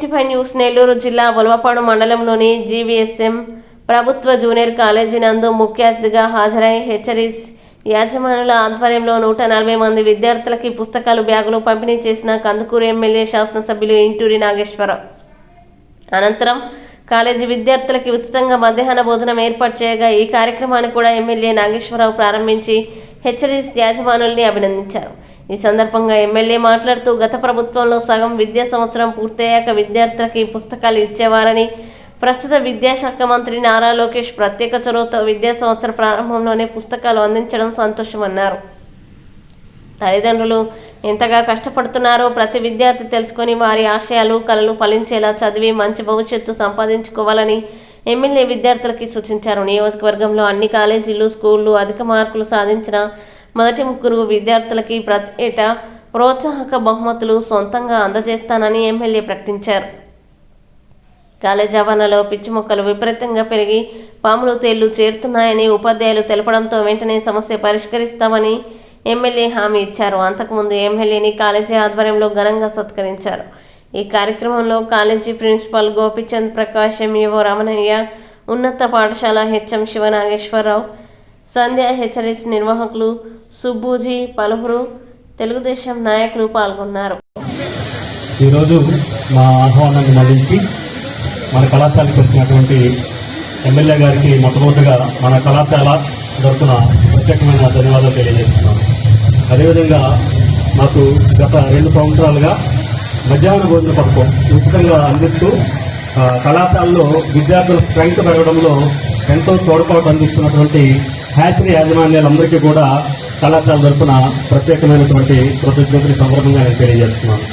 Ninety five news Nellore జిల్లా ఒలవపాడు మండలంలోని జీవీఎస్ఎం ప్రభుత్వ జూనియర్ కాలేజీ నందు ముఖ్య అతిథిగా హాజరై హెచ్చరీస్ యాజమానుల ఆధ్వర్యంలో నూట నలభై మంది విద్యార్థులకి పుస్తకాలు బ్యాగులు పంపిణీ చేసిన కందుకూరు ఎమ్మెల్యే శాసనసభ్యులు ఇంటూరి నాగేశ్వరరావు. అనంతరం కాలేజీ విద్యార్థులకి ఉచితంగా మధ్యాహ్న భోజనం ఏర్పాటు చేయగా ఈ కార్యక్రమాన్ని కూడా ఎమ్మెల్యే నాగేశ్వరరావు ప్రారంభించి హెచ్చరీస్ యాజమానుల్ని అభినందించారు. ఈ సందర్భంగా ఎమ్మెల్యే మాట్లాడుతూ గత ప్రభుత్వంలో సగం విద్యా సంవత్సరం పూర్తయ్యాక విద్యార్థులకి పుస్తకాలు ఇచ్చేవారని ప్రస్తుత విద్యాశాఖ మంత్రి నారా లోకేష్ ప్రత్యేక చొరవతో విద్యా సంవత్సర ప్రారంభంలోనే పుస్తకాలు అందించడం సంతోషమన్నారు. తల్లిదండ్రులు ఎంతగా కష్టపడుతున్నారో ప్రతి విద్యార్థి తెలుసుకొని వారి ఆశయాలు కళలు ఫలించేలా చదివి మంచి భవిష్యత్తు సంపాదించుకోవాలని ఎమ్మెల్యే విద్యార్థులకి సూచించారు. నియోజకవర్గంలో అన్ని కాలేజీలు స్కూళ్ళు అధిక మార్కులు సాధించిన మొదటి ముగ్గురు విద్యార్థులకి ప్రతి ఏటా ప్రోత్సాహక బహుమతులు సొంతంగా అందజేస్తానని ఎమ్మెల్యే ప్రకటించారు. కాలేజ్ ఆవరణలో పిచ్చి మొక్కలు విపరీతంగా పెరిగి పాములు తేళ్ళు చేరుతున్నాయని ఉపాధ్యాయులు తెలపడంతో వెంటనే సమస్య పరిష్కరిస్తామని ఎమ్మెల్యే హామీ ఇచ్చారు. అంతకుముందు ఎమ్మెల్యేని కాలేజీ ఆధ్వర్యంలో ఘనంగా సత్కరించారు. ఈ కార్యక్రమంలో college principal Gopichand Prakash MEO Ramanaiah ఉన్నత పాఠశాల హెచ్ఎం శివనాగేశ్వరరావు సంధ్య హెచ్చరిస్ నిర్వాహకులు సుబ్బూజీ పలువురు తెలుగుదేశం నాయకులు పాల్గొన్నారు. ఈరోజు మా ఆహ్వానాన్ని మళ్ళించి మన కళాశాలకు వచ్చినటువంటి ఎమ్మెల్యే గారికి మొట్టమొదటిగా మన కళాశాల తరఫున ప్రత్యేకమైన ధన్యవాదాలు తెలియజేస్తున్నాను. అదేవిధంగా మాకు గత రెండు సంవత్సరాలుగా మధ్యాహ్న భోజన పథకం ఉచితంగా అందిస్తూ ఆ, కళాశాలలో విద్యార్థుల స్ట్రెంగ్త్ పెరగడంలో ఎంతో తోడ్పాటు అందిస్తున్నటువంటి హ్యాచరీ యాజమాన్యాలందరికీ కూడా కళాశాల తరఫున ప్రత్యేకమైనటువంటి కృతజ్ఞతలు సందర్భంగా నేను తెలియజేస్తున్నాను.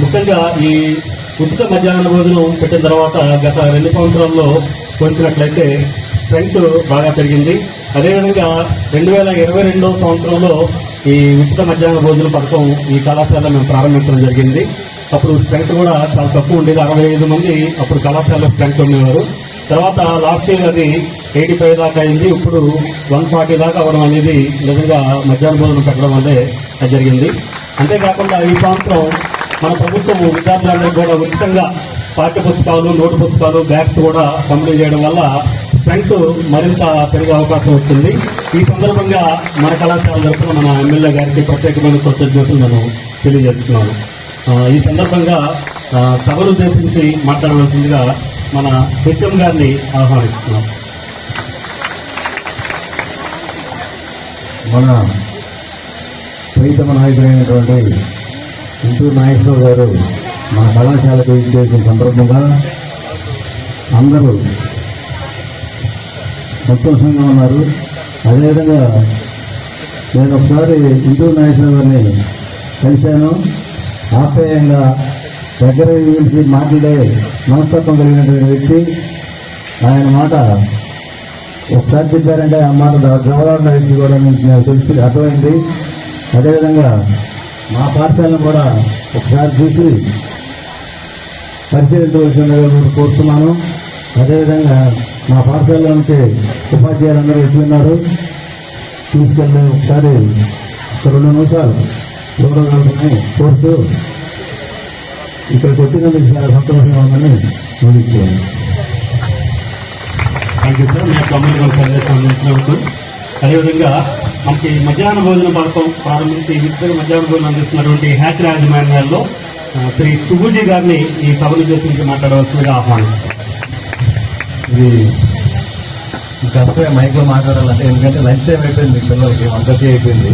ముఖ్యంగా ఈ ఉచిత మధ్యాహ్న భోజనం పెట్టిన తర్వాత గత రెండు సంవత్సరాల్లో పోల్చినట్లయితే స్ట్రెంగ్త్ బాగా పెరిగింది. అదేవిధంగా రెండు వేల ఇరవై రెండో సంవత్సరంలో ఈ ఉచిత మధ్యాహ్న భోజన పథకం ఈ కళాశాల మేము ప్రారంభించడం జరిగింది. అప్పుడు స్ట్రెంగ్త్ కూడా చాలా తక్కువ ఉండేది. అరవై ఐదు మంది అప్పుడు కళాశాలలో స్ట్రెంగ్త్ ఉండేవారు. తర్వాత లాస్ట్ ఇయర్ అది ఎయిటీ ఫైవ్ దాకా అయింది. ఇప్పుడు వన్ ఫార్టీ దాకా అవ్వడం అనేది నిజంగా మధ్యాహ్న భోజనం పెట్టడం వల్లే అది జరిగింది. అంతేకాకుండా ఈ సంవత్సరం మన ప్రభుత్వం విద్యార్థులందరూ కూడా ఉచితంగా పాఠ్య పుస్తకాలు నోటు పుస్తకాలు బ్యాగ్స్ కూడా పంపిణీ చేయడం వల్ల స్ట్రెంగ్త్ మరింత పెరిగే అవకాశం వచ్చింది. ఈ సందర్భంగా మన కళాశాల తరఫున మన ఎమ్మెల్యే గారికి ప్రత్యేకమైన కృతజ్ఞతలు నేను తెలియజేస్తున్నాను. ఈ సందర్భంగా సభను ఉద్దేశించి మాట్లాడవలసిందిగా మన హెచ్ఎం గారిని ఆహ్వానిస్తున్నాం. మన ప్రీతమ నాయకుడైనటువంటి ఇంటూరు నాగేశ్వరరావు గారు మన కళాశాలకు చేసిన సందర్భంగా అందరూ సంతోషంగా ఉన్నారు. అదేవిధంగా నేను ఒకసారి ఇంటూరు నాగేశ్వరరావు గారిని కలిశాను. ఆప్యాయంగా దగ్గర పిలిచి మాట్లాడే మనస్తత్వం కలిగినటువంటి వ్యక్తి. ఆయన మాట ఒకసారి చెప్పారంటే ఆ మాట జవహర్లాల్ నుంచి కూడా నేను నాకు తెలిసి అర్థమైంది. అదేవిధంగా మా పాఠశాలను కూడా ఒకసారి చూసి పరిశీలించవలసిందిగా కోరుతున్నాను. అదేవిధంగా మా పాఠశాలలోనికి ఉపాధ్యాయులందరూ వచ్చి ఉన్నారు? తీసుకెళ్ళి ఒకసారి ఒక రెండు నిమిషాలు చూడగలుగుతామని కోరుతూ ఇక్కడికి వచ్చినందుకు చాలా సంతోషంగా ఉందని ముగించాను థ్యాంక్ యూ సార్ మీ యొక్క అమూల్యమైన సందేశం అందించినందుకు. అదేవిధంగా మనకి మధ్యాహ్న భోజన పథకం ప్రారంభించి ఉచితంగా మధ్యాహ్న భోజనం అందిస్తున్నటువంటి హ్యాచ్ యాజమాన్యాల్లో శ్రీ సుబుజీ గారిని ఈ సభను ఉద్దేశించి మాట్లాడవలసిందిగా ఆహ్వానిస్తాం ఇది కష్టమే మైక్లో మాట్లాడాలంటే ఎందుకంటే లంచ్ టైం అయిపోయింది మీ పిల్లలకి వన్ థర్టీ అయిపోయింది.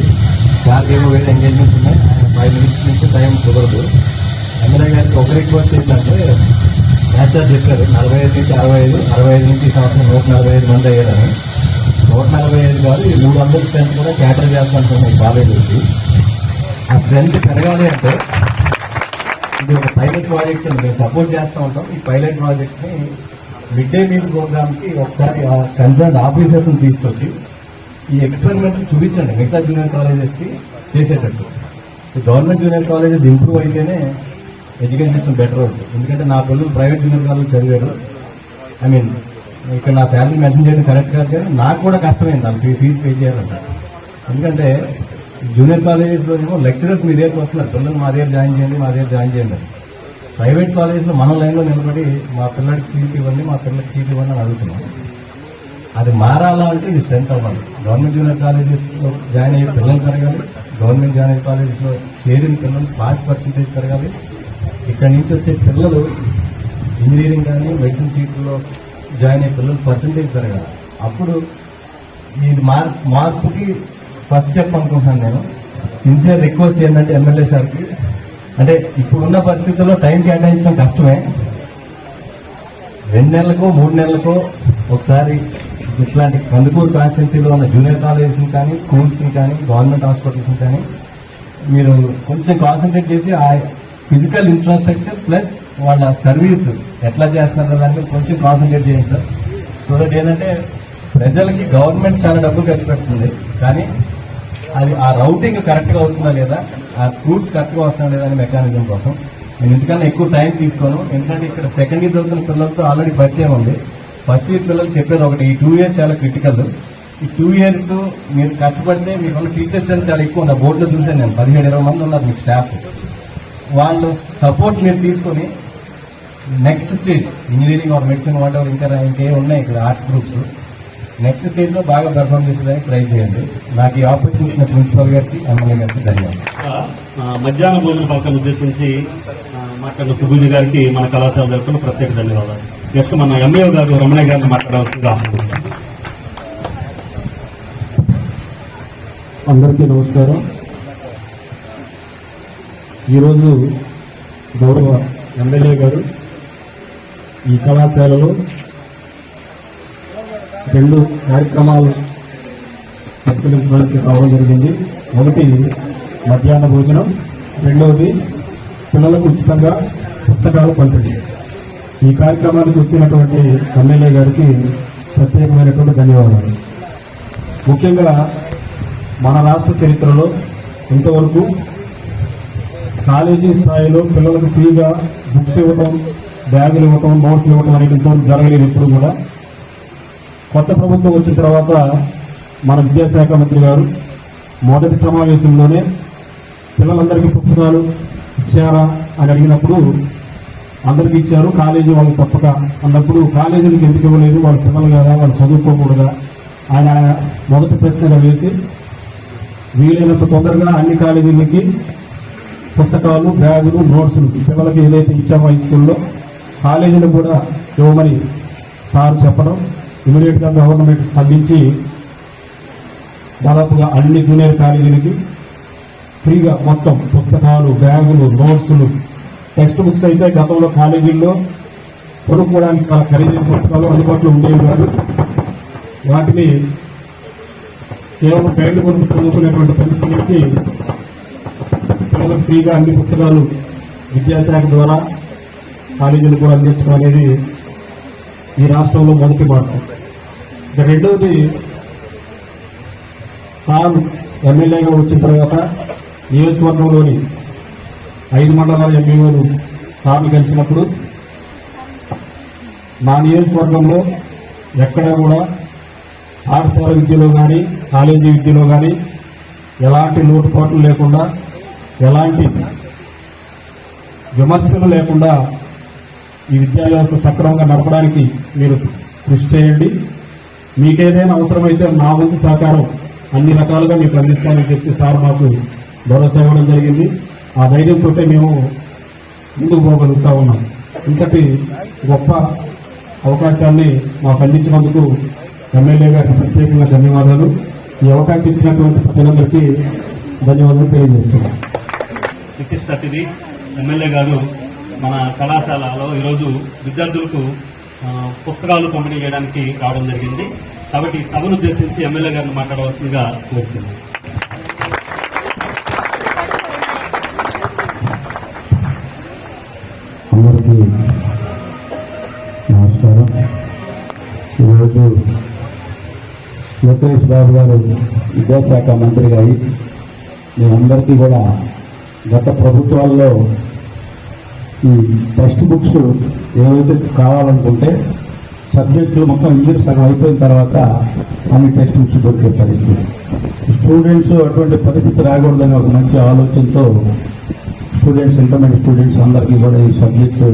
సార్కి ఏమో వేరే ఎంగేజ్మెంట్స్ ఉన్నాయి. ఫైవ్ మినిట్స్ నుంచి టైం కుదరదు. ఇందిరా గారికి ఒక రిక్వెస్ట్ ఏంటంటే మాస్టర్ చెప్పారు నలభై ఐదు నుంచి అరవై ఐదు అరవై ఐదు నుంచి సంవత్సరం నూట నలభై ఐదు మంది అయ్యారని. నూట నలభై ఐదు కాదు ఈ మూడు వందల స్ట్రెంత్ కూడా క్యాటర్ చేస్తాను ఈ కాలేజీకి ఆ స్ట్రెంత్ పెరగాలి అంటే ఇది ఒక పైలట్ ప్రాజెక్ట్ మేము సపోర్ట్ చేస్తూ ఉంటాం. ఈ పైలట్ ప్రాజెక్ట్ని మిడ్ డే మీల్ ప్రోగ్రామ్కి ఒకసారి ఆ కన్సర్న్ ఆఫీసర్స్ని తీసుకొచ్చి ఈ ఎక్స్పెరిమెంట్ చూపించండి. మిగతా జూనియర్ కాలేజెస్కి చేసేటట్టు. గవర్నమెంట్ జూనియర్ కాలేజెస్ ఇంప్రూవ్ అయితేనే ఎడ్యుకేషన్ బెటర్ అవుతుంది. ఎందుకంటే నా పిల్లలు ప్రైవేట్ జూనియర్ కాలేజ్ చదివారు. ఐ మీన్ ఇక్కడ నా శాలరీ మెన్షన్ చేయడం కరెక్ట్ కాదు కానీ నాకు కూడా కష్టమైంది. వాళ్ళు ఫీజు పే చేయాలంట. ఎందుకంటే జూనియర్ కాలేజెస్లో ఏమో లెక్చరర్స్ మీ దగ్గరకు వస్తున్నారు. పిల్లలు మా దగ్గర జాయిన్ చేయండి మా దగ్గర జాయిన్ చేయండి అని. ప్రైవేట్ కాలేజీలో మన లైన్లో నిలబడి మా పిల్లడికి సీట్ ఇవ్వండి మా పిల్లడికి సీట్ ఇవ్వండి అని అడుగుతున్నాం. అది మారాలా అంటే ఇది స్ట్రెంత్ అవ్వాలి. గవర్నమెంట్ జూనియర్ కాలేజెస్లో జాయిన్ అయ్యే పిల్లలు పెరగాలి. గవర్నమెంట్ జూనియర్ కాలేజెస్లో చేరిన పిల్లలు పాస్ పర్సంటేజ్ పెరగాలి. ఇక్కడి నుంచి వచ్చే పిల్లలు ఇంజనీరింగ్ కానీ మెడిసిన్ సీట్లో జాయిన్ అయ్యే పిల్లలు పర్సంటేజ్ పెరగాలి. అప్పుడు ఈ మార్క్ మార్పుకి ఫస్ట్ స్టెప్ అనుకుంటున్నాను నేను. సిన్సియర్ రిక్వెస్ట్ ఏంటంటే ఎమ్మెల్యే సార్కి. అంటే ఇప్పుడున్న పరిస్థితుల్లో టైం కేటాయించడం కష్టమే. రెండు నెలలకో మూడు నెలలకో ఒకసారి ఇట్లాంటి కందుకూరు కాన్స్టిట్యున్సీలో ఉన్న జూనియర్ కాలేజెస్ని కానీ స్కూల్స్ని కానీ గవర్నమెంట్ హాస్పిటల్స్ని కానీ మీరు కొంచెం కాన్సన్ట్రేట్ చేసి ఆ ఫిజికల్ ఇన్ఫ్రాస్ట్రక్చర్ ప్లస్ వాళ్ళ సర్వీస్ ఎట్లా చేస్తున్నారు దాని మీద కొంచెం కాన్సన్ట్రేట్ చేయండి సార్. సో దట్ ఏంటంటే ప్రజలకి గవర్నమెంట్ చాలా డబ్బులు ఖర్చు పెడుతుంది. కానీ అది ఆ రౌటింగ్ కరెక్ట్గా అవుతుందా లేదా ఆ రూట్స్ కరెక్ట్గా వస్తుందా లేదా అనే మెకానిజం కోసం నేను ఇంతకన్నా ఎక్కువ టైం తీసుకోను. ఎందుకంటే ఇక్కడ సెకండ్ ఇయర్ చదువుతున్న పిల్లలతో ఆల్రెడీ పరిచయం ఉంది. ఫస్ట్ ఇయర్ పిల్లలు చెప్పేది ఒకటి ఈ టూ ఇయర్స్ చాలా క్రిటికల్ ఈ టూ ఇయర్స్ మీరు కష్టపడితే మీకున్న టీచర్స్ చాలా ఎక్కువ ఉంది బోర్డులో చూసాను నేను పదిహేడు ఇరవై మంది ఉన్నారు మీకు స్టాఫ్ వాళ్ళు సపోర్ట్ మీరు తీసుకొని next stage engineering or medicine whatever ఇంకా ఇంకే ఉన్నాయి ఇక్కడ ఆర్ట్స్ గ్రూప్స్ నెక్స్ట్ స్టేజ్లో బాగా పెర్ఫామ్ చేసేదానికి ట్రై చేయండి. నాకు ఈ ఆపర్చునిటీ ప్రిన్సిపల్ గారికి ఎమ్మెల్యే గారికి ధన్యవాదాలు. మధ్యాహ్న భోజన పథకాన్ని ఉద్దేశించి మాట్లాడిన సుబుజి గారికి మన కళాశాల తరఫున ప్రత్యేక ధన్యవాదాలు. నెక్స్ట్ మన ఎంఏఓ గారు రమణయ్య గారిని ఆహ్వానిస్తున్నాం. అందరికీ నమస్కారం. ఈరోజు గౌరవ ఎమ్మెల్యే గారు ఈ కళాశాలలో రెండు కార్యక్రమాలు పరిశీలించడానికి రావడం జరిగింది. ఒకటి మధ్యాహ్న భోజనం రెండవది పిల్లలకు ఉచితంగా పుస్తకాలు పంపిణీ. ఈ కార్యక్రమానికి వచ్చినటువంటి ఎమ్మెల్యే గారికి ప్రత్యేకమైనటువంటి ధన్యవాదాలు. ముఖ్యంగా మన రాష్ట్ర చరిత్రలో ఇంతవరకు కాలేజీ స్థాయిలో పిల్లలకు ఫ్రీగా బుక్స్ ఇవ్వటం బ్యాగులు ఇవ్వటం నోట్స్ ఇవ్వటం అనేది జరగలేదు ఇప్పుడు కూడా. కొత్త ప్రభుత్వం వచ్చిన తర్వాత మన విద్యాశాఖ మంత్రి గారు మొదటి సమావేశంలోనే పిల్లలందరికీ పుస్తకాలు ఇచ్చారా అని అడిగినప్పుడు అందరికీ ఇచ్చారు. కాలేజీ వాళ్ళు తప్పక అన్నప్పుడు కాలేజీలకు ఎందుకు ఇవ్వలేదు? వాళ్ళ పిల్లలు కదా వాళ్ళు చదువుకోకూడదా? ఆయన మొదటి ప్రశ్నగా వేసి వీలైనంత తొందరగా అన్ని కాలేజీలకి పుస్తకాలు బ్యాగులు నోట్స్లు పిల్లలకి ఏదైతే ఇచ్చామో హై స్కూల్లో కాలేజీలు కూడా ఇవ్వమని సార్ చెప్పడం ఇమీడియట్గా గవర్నమెంట్ స్పందించి దాదాపుగా అన్ని జూనియర్ కాలేజీలకి ఫ్రీగా మొత్తం పుస్తకాలు బ్యాగులు నోట్సులు టెక్స్ట్ బుక్స్ అయితే గతంలో కాలేజీల్లో కొనుక్కోవడానికి చాలా ఖరీదైన పుస్తకాలు అందుబాటులో ఉండేవి కాదు. వాటిని కేవలం పేర్లు కొనుక్కు చదువుకునేటువంటి పరిస్థితి నుంచి పిల్లలకు ఫ్రీగా అన్ని పుస్తకాలు విద్యాశాఖ ద్వారా కాలేజీలు కూడా అందించడం అనేది ఈ రాష్ట్రంలో మొదటి మాట. ఇక రెండవది సార్ ఎమ్మెల్యేగా వచ్చిన తర్వాత నియోజకవర్గంలోని ఐదు మండలాల ఎంపీఓలు సార్లు కలిసినప్పుడు మా నియోజకవర్గంలో ఎక్కడా కూడా పాఠశాల విద్యలో కానీ కాలేజీ విద్యలో కానీ ఎలాంటి లోటుపాట్లు లేకుండా ఎలాంటి విమర్శలు లేకుండా ఈ విద్యా వ్యవస్థ సక్రమంగా నడపడానికి మీరు కృషి చేయండి. మీకేదైనా అవసరమైతే నా వంతు సహకారం అన్ని రకాలుగా మీకు అందిస్తానని చెప్పి సార్ మాకు భరోసా ఇవ్వడం జరిగింది. ఆ ధైర్యంతో మేము ముందుకు పోగలుగుతా ఉన్నాం. ఇంతటి గొప్ప అవకాశాన్ని మాకు అందించినందుకు ఎమ్మెల్యే గారికి ప్రత్యేకంగా ధన్యవాదాలు. ఈ అవకాశం ఇచ్చినటువంటి ప్రజలందరికీ ధన్యవాదాలు తెలియజేస్తున్నాం. విశిష్ట అతిథి ఎమ్మెల్యే గారు మన కళాశాలలో ఈరోజు విద్యార్థులకు పుస్తకాలు పంపిణీ చేయడానికి రావడం జరిగింది. కాబట్టి సభను ఉద్దేశించి ఎమ్మెల్యే గారిని మాట్లాడవలసిందిగా కోరుతున్నాను. అందరికీ నమస్కారం. ఈరోజు లోకేష్ బాబు గారు విద్యాశాఖ మంత్రిగా అయి మేమందరికీ కూడా గత ప్రభుత్వాల్లో ఈ టెక్స్ట్ బుక్స్ ఏవైతే కావాలనుకుంటే సబ్జెక్టులు మొత్తం ఇయర్ సగం అయిపోయిన తర్వాత అన్ని టెక్స్ట్ బుక్స్ దొరికే పరిస్థితి. స్టూడెంట్స్ అటువంటి పరిస్థితి రాకూడదని ఒక మంచి ఆలోచనతో స్టూడెంట్స్ ఇంటర్మీడియట్ స్టూడెంట్స్ అందరికీ కూడా ఈ సబ్జెక్టు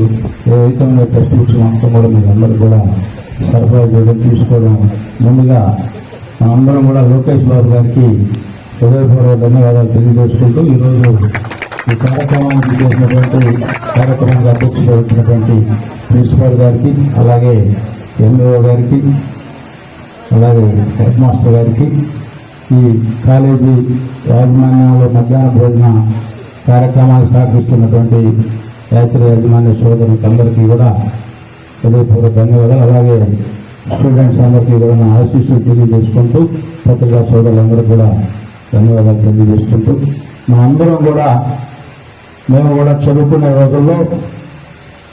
ఏవైతే ఉన్నాయో టెక్స్ట్ బుక్స్ మొత్తం కూడా మీరందరూ కూడా సరఫరా చేయడం తీసుకోవడం ముందుగా అందరం కూడా లోకేష్ బాబు గారికి హృదయపూర్వక ధన్యవాదాలు తెలియజేసుకుంటూ ఈరోజు ఈ కార్యక్రమానికి చేసినటువంటి కార్యక్రమంగా అధ్యక్షత వచ్చినటువంటి ప్రిన్సిపాల్ గారికి అలాగే ఎంఓ గారికి అలాగే హెడ్ మాస్టర్ గారికి ఈ కాలేజీ యాజమాన్యంలో మధ్యాహ్న భోజన కార్యక్రమాలు సహకరిస్తున్నటువంటి యాచరి యాజమాన్య సోదరులకు అందరికీ కూడా హృదయపూర్వక ధన్యవాదాలు. అలాగే స్టూడెంట్స్ అందరికీ కూడా నా ఆశీస్సులు తెలియజేసుకుంటూ పత్రికా సోదరులందరూ కూడా ధన్యవాదాలు తెలియజేసుకుంటూ మా అందరం కూడా మేము కూడా చదువుకునే రోజుల్లో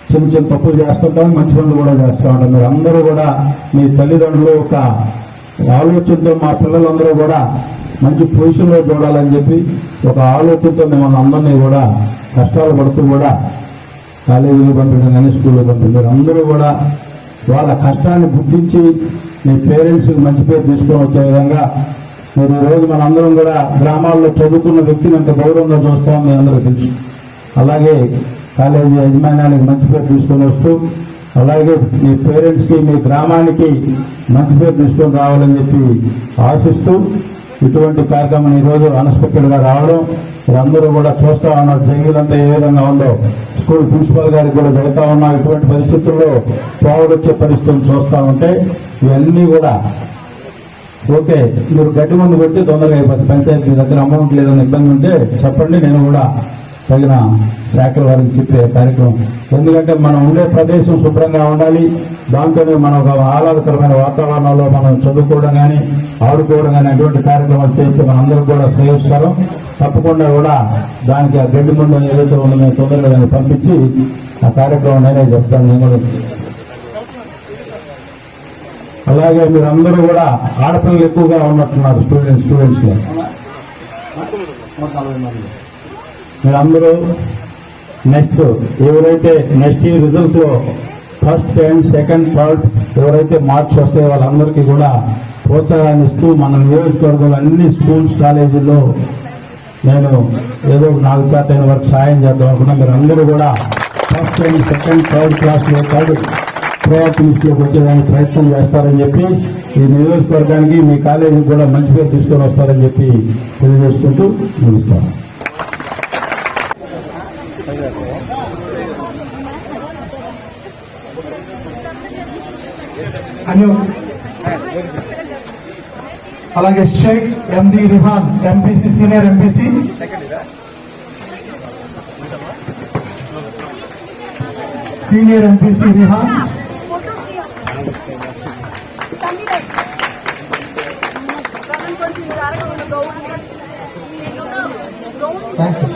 చిన్న చిన్న తప్పులు చేస్తుంటాం మంచి పనులు కూడా చేస్తూ ఉంటాం. మీరు అందరూ కూడా మీ తల్లిదండ్రులు ఒక ఆలోచనతో మా పిల్లలందరూ కూడా మంచి పొజిషన్లో చూడాలని చెప్పి ఒక ఆలోచనతో మిమ్మల్ని అందరినీ కూడా కష్టాలు పడుతూ కూడా కాలేజీలో పంపించడం కానీ స్కూల్లో పంపించడం. అందరూ కూడా వాళ్ళ కష్టాన్ని గుర్తించి మీ పేరెంట్స్కి మంచి పేరు తీసుకొని వచ్చే విధంగా మీరు ఈరోజు మనందరం కూడా గ్రామాల్లో చదువుకున్న వ్యక్తిని ఎంత గౌరవంగా చూస్తామో మీ అందరూ తెలుసు. అలాగే కాలేజీ యజమానానికి మంచి పేరు తీసుకొని వస్తూ అలాగే మీ పేరెంట్స్కి మీ గ్రామానికి మంచి పేరు తీసుకొని రావాలని చెప్పి ఆశిస్తూ ఇటువంటి కార్యక్రమం ఈరోజు అన్ఎక్స్పెక్టెడ్గా రావడం మీరందరూ కూడా చూస్తా ఉన్నారు. జంగిలంతా ఏ విధంగా ఉందో. స్కూల్ ప్రిన్సిపాల్ గారికి కూడా వెళ్తా ఉన్నాం ఇటువంటి పరిస్థితుల్లో పోవడొచ్చే పరిస్థితులు చూస్తూ ఉంటే ఇవన్నీ కూడా ఓకే మీరు గడ్డి మందు కొట్టి తొందరగా అయిపోతుంది పంచాయతీ దగ్గర అమౌంట్ లేదని ఇబ్బంది ఉంటే చెప్పండి నేను కూడా తగిన శాఖల వారికి చెప్పే కార్యక్రమం. ఎందుకంటే మనం ఉండే ప్రదేశం శుభ్రంగా ఉండాలి. దాంతోనే మనం ఒక ఆహ్లాదకరమైన వాతావరణంలో మనం చదువుకోవడం కానీ ఆడుకోవడం కానీ అటువంటి కార్యక్రమాలు చేస్తే మనందరం కూడా శ్రేయస్కరం. తప్పకుండా కూడా దానికి ఆ గడ్డి ముందు ఏదైతే ఉందో మేము తొందరగా దాన్ని పంపించి ఆ కార్యక్రమం నేనే చెప్తాను. నేను కూడా అలాగే మీరందరూ కూడా ఆడపిల్లలు ఎక్కువగా ఉన్నట్టున్నారు స్టూడెంట్స్ స్టూడెంట్స్ మీరందరూ నెక్స్ట్ ఎవరైతే నెక్స్ట్ ఈ రిజల్ట్లో ఫస్ట్ అండ్ సెకండ్ థర్డ్ ఎవరైతే మార్క్స్ వస్తాయో వాళ్ళందరికీ కూడా ప్రోత్సాహాన్ని ఇస్తూ మన నియోజకవర్గంలో అన్ని స్కూల్స్ కాలేజీల్లో నేను ఏదో ఒక నాలుగు శాతం వరకు సాయం చేద్దాం అనుకున్నా మీరు అందరూ కూడా ఫస్ట్ అండ్ సెకండ్ థర్డ్ క్లాస్లో కాదు ప్రయత్నిస్తూ వచ్చేదానికి ప్రయత్నం చేస్తారని చెప్పి ఈ నియోజకవర్గానికి మీ కాలేజీకి కూడా మంచి పేరు తీసుకొని వస్తారని చెప్పి తెలియజేసుకుంటూ ముగిస్తాను. అని అలాగే Sheikh MD Rihan MPC senior MPC senior MPC Rihan thanks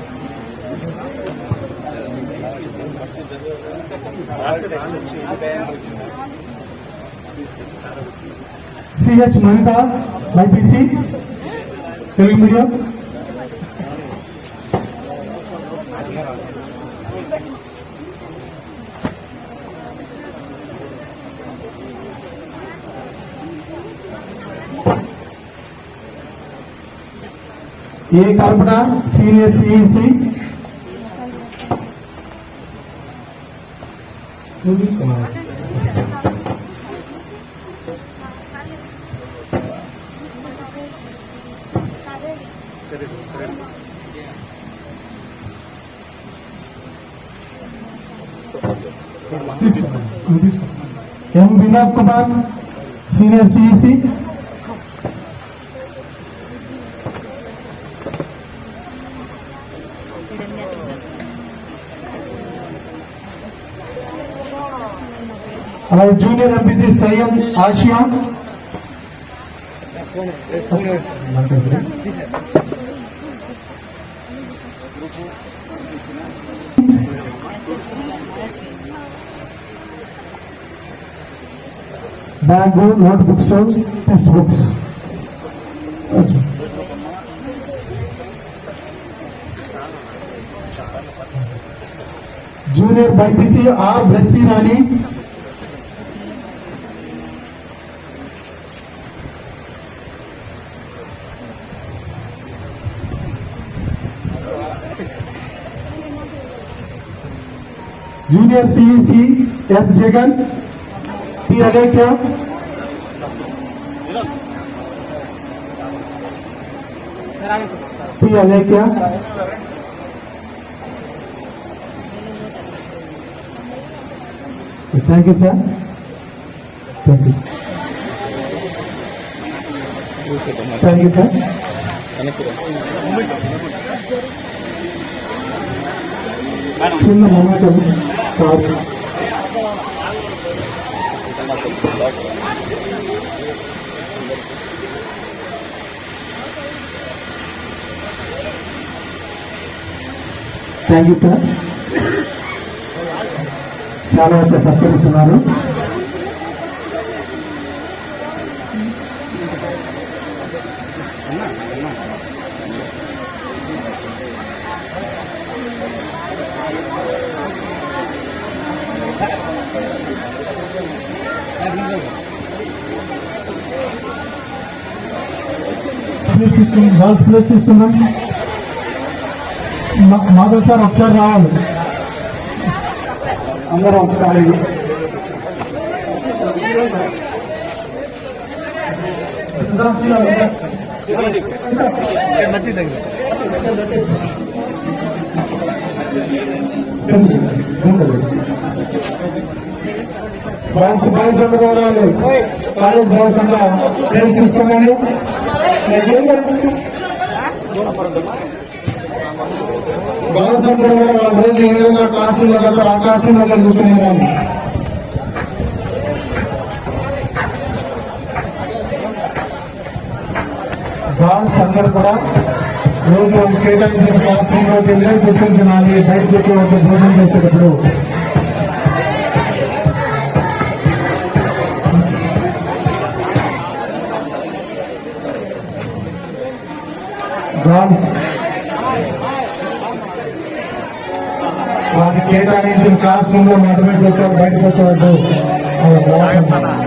CH Manitha BiPC Telugu medium A Kalpana senior CEC నువ్వు తీసుకున్నావా తీసుకో. నువ్వు తీసుకో. M Vinod Kumar senior CEC అలాగే junior MPC Syed Asia bag notebooks textbooks junior BiPC R Blessy Rani junior CEC S Jagan P Alekhya P Alekhya thank you sir thank you thank you sir చిన్న momentum sir thank you sir చాలా అయితే సత్కరిస్తున్నారు. Place తీసుకుందాం girls place తీసుకుందాం మా- Madhav sir ఒకసారి రావాలి. అందరూ ఒకసారి. బాయ్స్ బాయ్స్ అందరూ రావాలి. కాలేజ్ బాయ్స్ అంతా ప్లేస్ తీసుకోమని బాయ్స్ అందరూ రోజు ఏ విధంగా క్లాసుల్లో వెళ్తారు ఆ క్లాసుల్లో అందరూ కూడా రోజు కేటాయించిన క్లాస్ రూమ్లో వెళ్ళి కూర్చొని తినాలి బయట కూర్చోవద్దు భోజనం చేసేటప్పుడు వారికి కేటాయించిన క్లాస్ రూమ్లో మాత్రమే కూర్చోవాలి బయటకు కూర్చోవద్దు వాళ్ళ క్లాస్